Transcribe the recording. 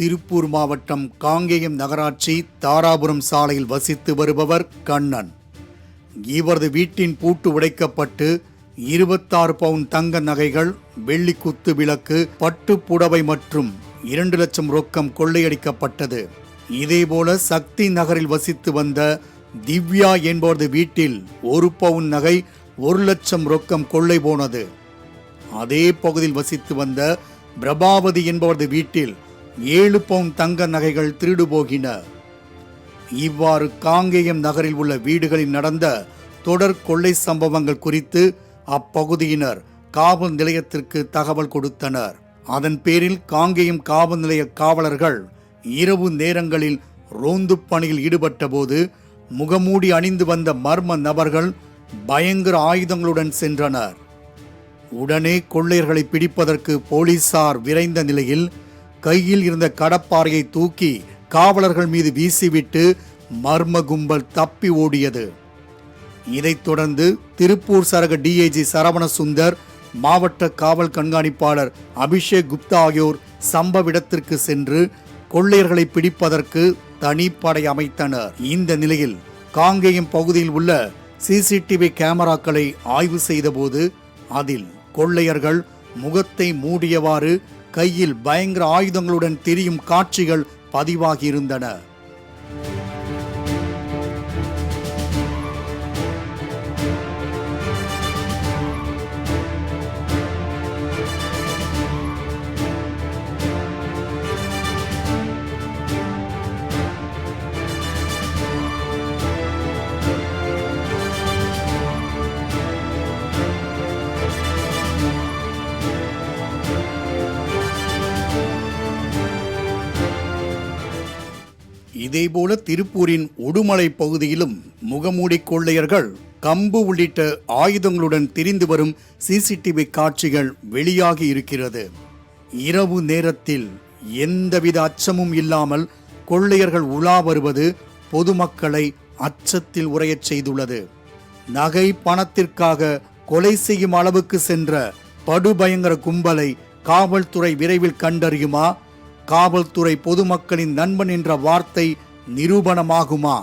திருப்பூர் மாவட்டம் காங்கேயம் நகராட்சி தாராபுரம் சாலையில் வசித்து வருபவர் கண்ணன். இவரது வீட்டின் பூட்டு உடைக்கப்பட்டு இருபத்தாறு பவுன் தங்க நகைகள் வெள்ளி குத்து விளக்கு பட்டு புடவை மற்றும் இரண்டு லட்சம் ரொக்கம் கொள்ளையடிக்கப்பட்டது. இதேபோல சக்தி நகரில் வசித்து வந்த திவ்யா என்பவரது வீட்டில் ஒரு பவுன் நகை ஒரு லட்சம் ரொக்கம் கொள்ளை போனது. அதே பகுதியில் வசித்து வந்த பிரபாவதி என்பவரது வீட்டில் ஏழு பவுன் தங்க நகைகள் திருடு போகின இவ்வாறு காங்கேயம் நகரில் உள்ள வீடுகளில் நடந்த தொடர் கொள்ளை சம்பவங்கள் குறித்து அப்பகுதியினர் காவல் நிலையத்திற்கு தகவல் கொடுத்தனர். அதன் பேரில் காங்கேயம் காவல் நிலைய காவலர்கள் இரவு நேரங்களில் ரோந்து பணியில் ஈடுபட்டபோது முகமூடி அணிந்து வந்த மர்ம நபர்கள் பயங்கர ஆயுதங்களுடன் சென்றனர். உடனே கொள்ளையர்களை பிடிப்பதற்கு போலீசார் விரைந்த நிலையில் கையில் இருந்த கடப்பாறையை தூக்கி காவலர்கள் மீது வீசிவிட்டு மர்ம கும்பல் தப்பி ஓடியது. இதைத் தொடர்ந்து திருப்பூர் சரக டிஐஜி சரவண சுந்தர் மாவட்ட காவல் கண்காணிப்பாளர் அபிஷேக் குப்தா ஆகியோர் சம்பவ இடத்திற்கு சென்று கொள்ளையர்களை பிடிப்பதற்கு தனிப்படை அமைத்தனர். இந்த நிலையில் காங்கேயம் பகுதியில் உள்ள சிசிடிவி கேமராக்களை ஆய்வு செய்தபோது அதில் கொள்ளையர்கள் முகத்தை மூடியவாறு கையில் பயங்கர ஆயுதங்களுடன் திரியும் காட்சிகள் பதிவாகியிருந்தன. இதேபோல திருப்பூரின் உடுமலை பகுதியிலும் முகமூடி கொள்ளையர்கள் கம்பு உள்ளிட்ட ஆயுதங்களுடன் திரிந்து வரும் சிசிடிவி காட்சிகள் வெளியாகி இருக்கிறது. இரவு நேரத்தில் எந்தவித அச்சமும் இல்லாமல் கொள்ளையர்கள் உலா வருவது பொதுமக்களை அச்சத்தில் உரையச் செய்துள்ளது. நகை பணத்திற்காக கொலை செய்யும் அளவுக்கு சென்ற படுபயங்கர கும்பலை காவல்துறை விரைவில் கண்டறியுமா? காவல்துறை பொதுமக்களின் நண்பன் என்ற வார்த்தை நிரூபணமாகுமா?